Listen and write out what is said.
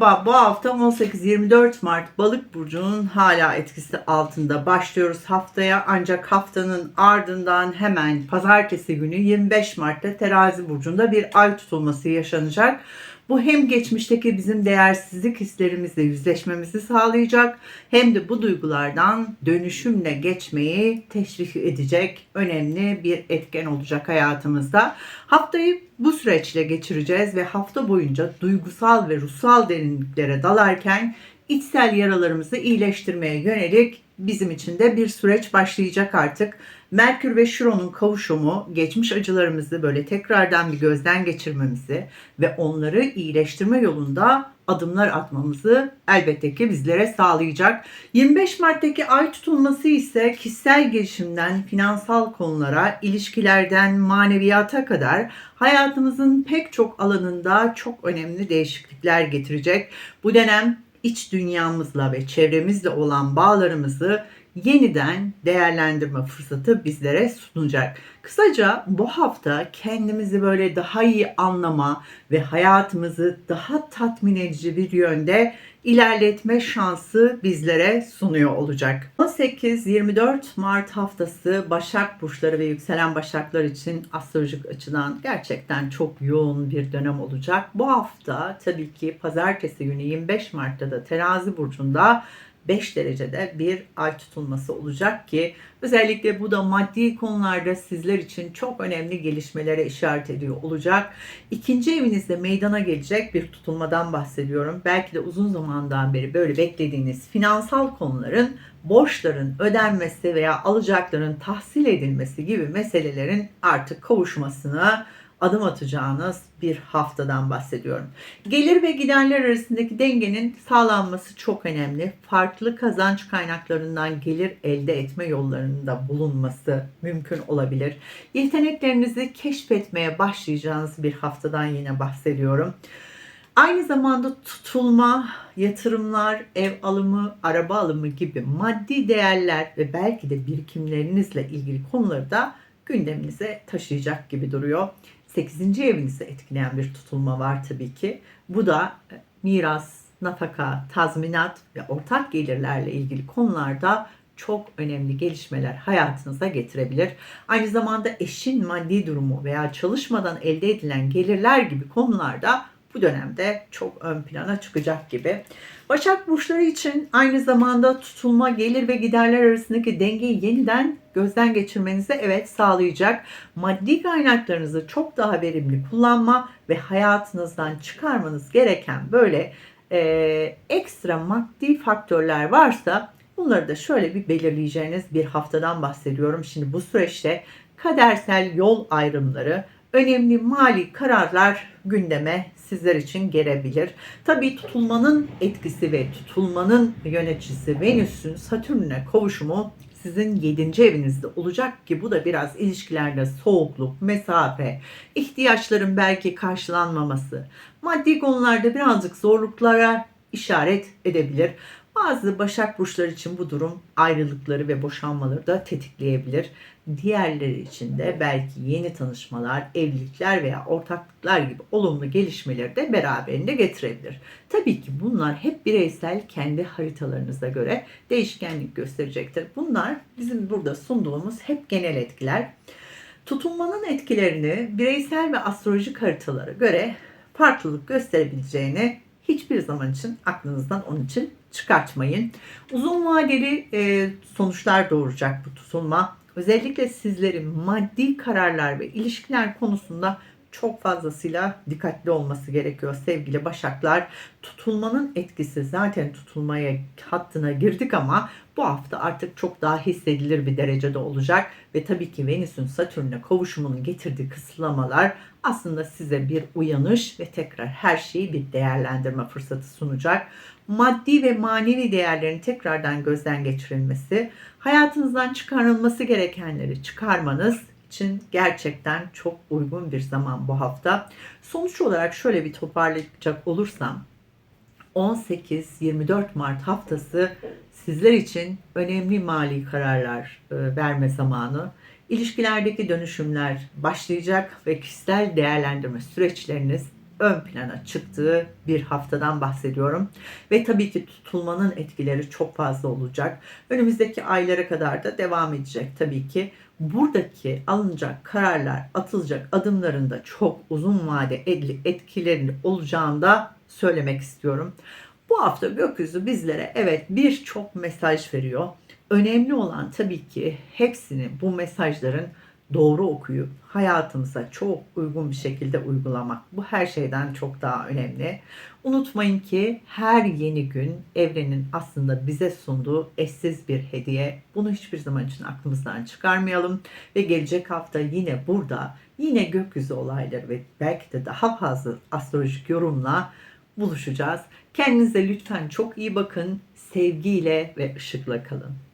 Merhaba, bu hafta 18-24 Mart Balık Burcu'nun hala etkisi altında başlıyoruz haftaya. Ancak haftanın ardından hemen pazartesi günü 25 Mart'ta Terazi Burcu'nda bir ay tutulması yaşanacak. Bu hem geçmişteki bizim değersizlik hislerimizle yüzleşmemizi sağlayacak hem de bu duygulardan dönüşümle geçmeyi teşvik edecek önemli bir etken olacak hayatımızda. Haftayı bu süreçle geçireceğiz ve hafta boyunca duygusal ve ruhsal derinliklere dalarken içsel yaralarımızı iyileştirmeye yönelik bizim için de bir süreç başlayacak artık. Merkür ve Şiron'un kavuşumu geçmiş acılarımızı böyle tekrardan bir gözden geçirmemizi ve onları iyileştirme yolunda adımlar atmamızı elbette ki bizlere sağlayacak. 25 Mart'taki ay tutulması ise kişisel gelişimden finansal konulara, ilişkilerden maneviyata kadar hayatımızın pek çok alanında çok önemli değişiklikler getirecek. Bu dönem iç dünyamızla ve çevremizle olan bağlarımızı yeniden değerlendirme fırsatı bizlere sunacak. Kısaca bu hafta kendimizi böyle daha iyi anlama ve hayatımızı daha tatmin edici bir yönde ilerletme şansı bizlere sunuyor olacak. 18-24 Mart haftası Başak burçları ve yükselen Başaklar için astrolojik açıdan gerçekten çok yoğun bir dönem olacak. Bu hafta tabii ki pazartesi günü 25 Mart'ta da Terazi burcunda 5 derecede bir ay tutulması olacak ki özellikle bu da maddi konularda sizler için çok önemli gelişmelere işaret ediyor olacak. İkinci evinizde meydana gelecek bir tutulmadan bahsediyorum. Belki de uzun zamandan beri böyle beklediğiniz finansal konuların borçların ödenmesi veya alacakların tahsil edilmesi gibi meselelerin artık kavuşmasını adım atacağınız bir haftadan bahsediyorum. Gelir ve giderler arasındaki dengenin sağlanması çok önemli. Farklı kazanç kaynaklarından gelir elde etme yollarında bulunması mümkün olabilir. Yeteneklerinizi keşfetmeye başlayacağınız bir haftadan yine bahsediyorum. Aynı zamanda tutulma, yatırımlar, ev alımı, araba alımı gibi maddi değerler ve belki de birikimlerinizle ilgili konuları da gündeminize taşıyacak gibi duruyor. 8. evinizi etkileyen bir tutulma var tabii ki. Bu da e, miras, nafaka, tazminat ve ortak gelirlerle ilgili konularda çok önemli gelişmeler hayatınıza getirebilir. Aynı zamanda eşin maddi durumu veya çalışmadan elde edilen gelirler gibi konularda bu dönemde çok ön plana çıkacak gibi. Başak burçları için aynı zamanda tutulma gelir ve giderler arasındaki dengeyi yeniden gözden geçirmenizi evet sağlayacak. Maddi kaynaklarınızı çok daha verimli kullanma ve hayatınızdan çıkarmanız gereken böyle e, ekstra maddi faktörler varsa bunları da şöyle bir belirleyeceğiniz bir haftadan bahsediyorum. Şimdi bu süreçte kadersel yol ayrımları, önemli mali kararlar gündeme sizler için gelebilir. Tabii tutulmanın etkisi ve tutulmanın yöneticisi Venüs'ün Satürn'e kavuşumu sizin 7. evinizde olacak ki bu da biraz ilişkilerde soğukluk, mesafe, ihtiyaçların belki karşılanmaması, maddi konularda birazcık zorluklara işaret edebilir. Bazı Başak burçları için bu durum ayrılıkları ve boşanmaları da tetikleyebilir. Diğerleri için de belki yeni tanışmalar, evlilikler veya ortaklıklar gibi olumlu gelişmeleri de beraberinde getirebilir. Tabii ki bunlar hep bireysel kendi haritalarınıza göre değişkenlik gösterecektir. Bunlar bizim burada sunduğumuz hep genel etkiler. Tutulmanın etkilerini bireysel ve astrolojik haritalara göre farklılık gösterebileceğini hiçbir zaman için aklınızdan onun için çıkartmayın. Uzun vadeli e, sonuçlar doğuracak bu tutulma. Özellikle sizlerin maddi kararlar ve ilişkiler konusunda çok fazlasıyla dikkatli olması gerekiyor sevgili başaklar. Tutulmanın etkisi zaten tutulmaya hattına girdik ama bu hafta artık çok daha hissedilir bir derecede olacak ve tabii ki Venüs'ün Satürn'e kavuşumunun getirdiği kısıtlamalar aslında size bir uyanış ve tekrar her şeyi bir değerlendirme fırsatı sunacak. Maddi ve manevi değerlerin tekrardan gözden geçirilmesi, hayatınızdan çıkarılması gerekenleri çıkarmanız için gerçekten çok uygun bir zaman bu hafta. Sonuç olarak şöyle bir toparlayacak olursam 18-24 Mart haftası sizler için önemli mali kararlar e, verme zamanı. İlişkilerdeki dönüşümler başlayacak ve kişisel değerlendirme süreçleriniz ön plana çıktığı bir haftadan bahsediyorum. Ve tabii ki tutulmanın etkileri çok fazla olacak. Önümüzdeki aylara kadar da devam edecek tabii ki. Buradaki alınacak kararlar, atılacak adımların da çok uzun vadeli etkilerini olacağını da söylemek istiyorum. Bu hafta gökyüzü bizlere evet birçok mesaj veriyor. Önemli olan tabii ki hepsini bu mesajların doğru okuyup hayatımıza çok uygun bir şekilde uygulamak. Bu her şeyden çok daha önemli. Unutmayın ki her yeni gün evrenin aslında bize sunduğu eşsiz bir hediye. Bunu hiçbir zaman için aklımızdan çıkarmayalım ve gelecek hafta yine burada yine gökyüzü olayları ve belki de daha fazla astrolojik yorumla buluşacağız. Kendinize lütfen çok iyi bakın. Sevgiyle ve ışıkla kalın.